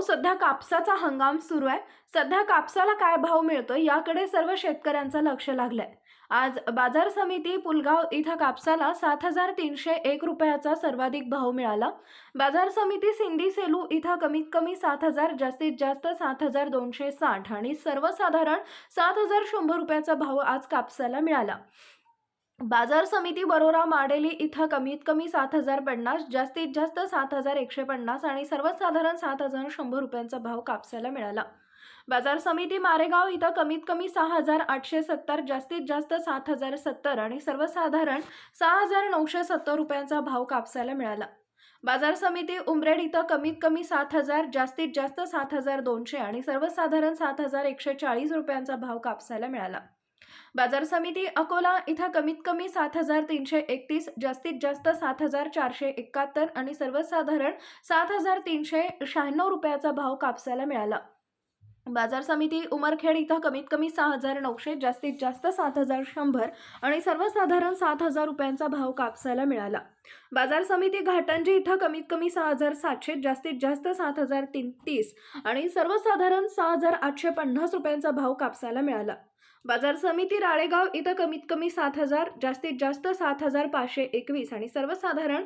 मित्रांनो सध्या कापसाचा हंगाम सुरू आहे. सध्या कापसाला काय भाव मिळतो याकडे सर्व शेतकऱ्यांचं लक्ष लागलंय. आज बाजार समिती पुलगाव इथं कापसाला सात हजार तीनशे एक रुपयाचा सर्वाधिक भाव मिळाला. बाजार समिती सिंधी सेलू इथं कमीत कमी सात हजार जास्तीत जास्त सात हजार दोनशे साठ आणि सर्वसाधारण सात हजार शंभर रुपयाचा भाव आज कापसाला मिळाला. बाजार समिती बरोरा माडेली इथं कमीत कमी सात हजार पन्नास जास्तीत जास्त सात हजार एकशे पन्नास आणि सर्वसाधारण सात हजार शंभर रुपयांचा भाव कापसाला मिळाला. बाजार समिती मारेगाव इथं कमीत कमी सहा हजार आठशे सत्तर जास्तीत जास्त सात हजार सत्तर आणि सर्वसाधारण सहा हजार नऊशे सत्तर रुपयांचा भाव कापसाला मिळाला. बाजार समिती उमरेड इथं कमीत कमी सात हजार जास्तीत जास्त सात हजार दोनशे आणि सर्वसाधारण सात हजार एकशे चाळीस रुपयांचा भाव कापसाला मिळाला. बाजार समिती अकोला इथं कमीत कमी सात हजार तीनशे एकतीस जास्तीत जास्त सात हजार चारशे एकाहत्तर आणि सर्वसाधारण सात हजार तीनशे शहाण्णव रुपयाचा भाव कापसाला मिळाला. बाजार समिती उमरखेड इथं कमीत कमी सहा हजार नऊशे जास्तीत जास्त सात हजार शंभर आणि सर्वसाधारण सात हजार रुपयांचा भाव कापसाला मिळाला. बाजार समिती घाटंजी इथं कमीत कमी सहा हजार सातशे जास्तीत जास्त सात हजार तीन तीस आणि सर्वसाधारण सहा हजार आठशे पन्नास रुपयांचा भाव कापसाला मिळाला. बाजार समिती राळेगाव इथं कमीत कमी सात हजार जास्तीत जास्त सात हजार पाचशे एकवीस आणि सर्वसाधारण